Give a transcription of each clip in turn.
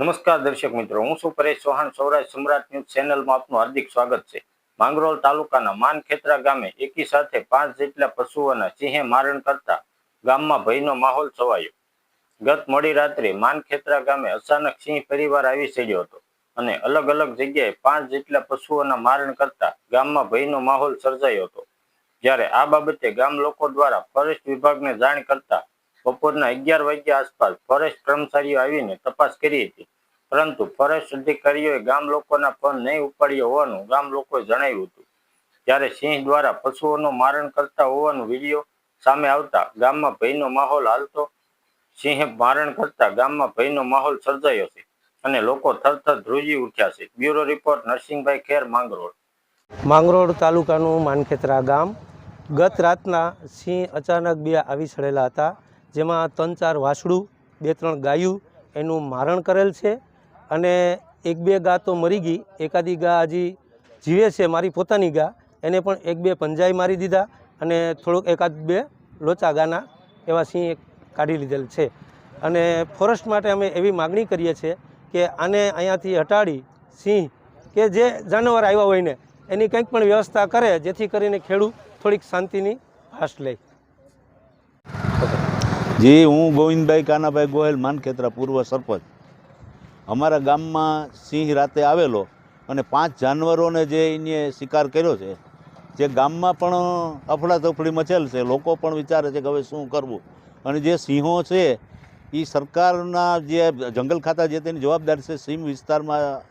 નમસ્કાર દર્શક મિત્રો, હું છું પરેશ ચૌહાણ, સૌરાષ્ટ્ર સમ્રાટ ન્યૂઝ ચેનલમાં આપનું હાર્દિક સ્વાગત છે. માંગરોળ તાલુકાના માનખેત્રા ગામે એકી સાથે પાંચ જેટલા પશુઓના સિંહે મારણ કરતા ગામમાં ભયનો માહોલ છવાયો. ગત મોડી રાત્રે માનખેત્રા ગામે અચાનક સિંહ પરિવાર આવી ચડ્યો હતો અને અલગ અલગ જગ્યાએ પાંચ જેટલા પશુઓના મારણ કરતા ગામમાં ભયનો માહોલ સર્જાયો હતો. જ્યારે આ બાબતે ગામ લોકો દ્વારા ફોરેસ્ટ વિભાગને જાણ કરતા બપોરના અગિયાર વાગ્યા આસપાસ ફોરેસ્ટ કર્મચારીઓ આવીને તપાસ કરી હતી. પરંતુ ફોરેસ્ટ અધિકારીઓએ ગામ લોકોના ફોન નહીં ઉપાડ્યો હોવાનું ગામ લોકોએ જણાવ્યું હતું. ત્યારે સિંહ દ્વારા પશુઓનું મારણ કરતા હોવાનું વીડિયો સામે આવતા ગામમાં ભયનો માહોલ હાલતો, સિંહે મારણ કરતા ગામમાં ભયનો માહોલ સર્જાયો છે અને લોકો થરથર ધ્રુજી ઉઠ્યા છે. Bureau report, Narsinhbhai Kher, Mangrol. Mangrol તાલુકાનું માનખેતરા ગામ. ગત રાતના સિંહ અચાનક બે આવી ચડેલા હતા, જેમાં ત્રણ ચાર વાસડું બે ત્રણ ગાયું એનું મારણ કરેલ છે. અને એક બે ગા તો મરી ગઈ. એકાદી ગા હજી જીવે છે મારી પોતાની ગા. એને પણ એક બે પંજાઈ મારી દીધા અને થોડુંક એકાદ બે લોચા ગાના એવા સિંહ કાઢી લીધેલ છે. અને ફોરેસ્ટ માટે અમે એવી માગણી કરીએ છીએ કે આને અહીંયાથી હટાડી સિંહ કે જે જાનવર આવ્યા હોય ને, એની કંઈક પણ વ્યવસ્થા કરે જેથી કરીને ખેડૂત થોડીક શાંતિની ભાસ લે. જી, હું ગોવિંદભાઈ કાનાભાઈ ગોહેલ, માનખેત્રા પૂર્વ સરપંચ. અમારા ગામમાં સિંહ રાતે આવેલો અને પાંચ જાનવરોને જે એને શિકાર કર્યો છે, જે ગામમાં પણ અફડાતફડી મચેલ છે, લોકો પણ વિચારે છે કે હવે શું કરવું? અને જે સિંહો છે એ સરકારના જે જંગલ ખાતા જે તેની જવાબદારી છે સીમ વિસ્તારમાં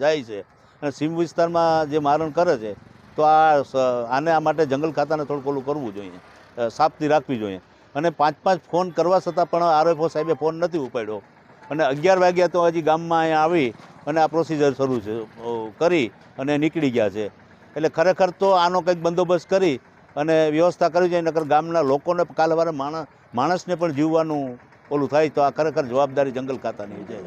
જાય છે. અને સીમ વિસ્તારમાં જે મારણ કરે છે, તો આ આને આ માટે જંગલ ખાતાને થોડુંક ઓલું કરવું જોઈએ સાફતી રાખવી જોઈએ. અને પાંચ પાંચ ફોન કરવા છતાં પણ આરએફઓ સાહેબે ફોન નથી ઉપાડ્યો. અને અગિયાર વાગ્યા તો હજી ગામમાં અહીંયા આવી અને આ પ્રોસિજર શરૂ છે. કરી અને નીકળી ગયા છે. એટલે ખરેખર તો આનો કંઈક બંદોબસ્ત કરી અને વ્યવસ્થા કરવી જોઈએ, નકર ગામના લોકોને કાલ સવારે માણસ માણસને પણ જીવવાનું ઓલું થાય તો આ ખરેખર જવાબદારી જંગલ ખાતાની છે.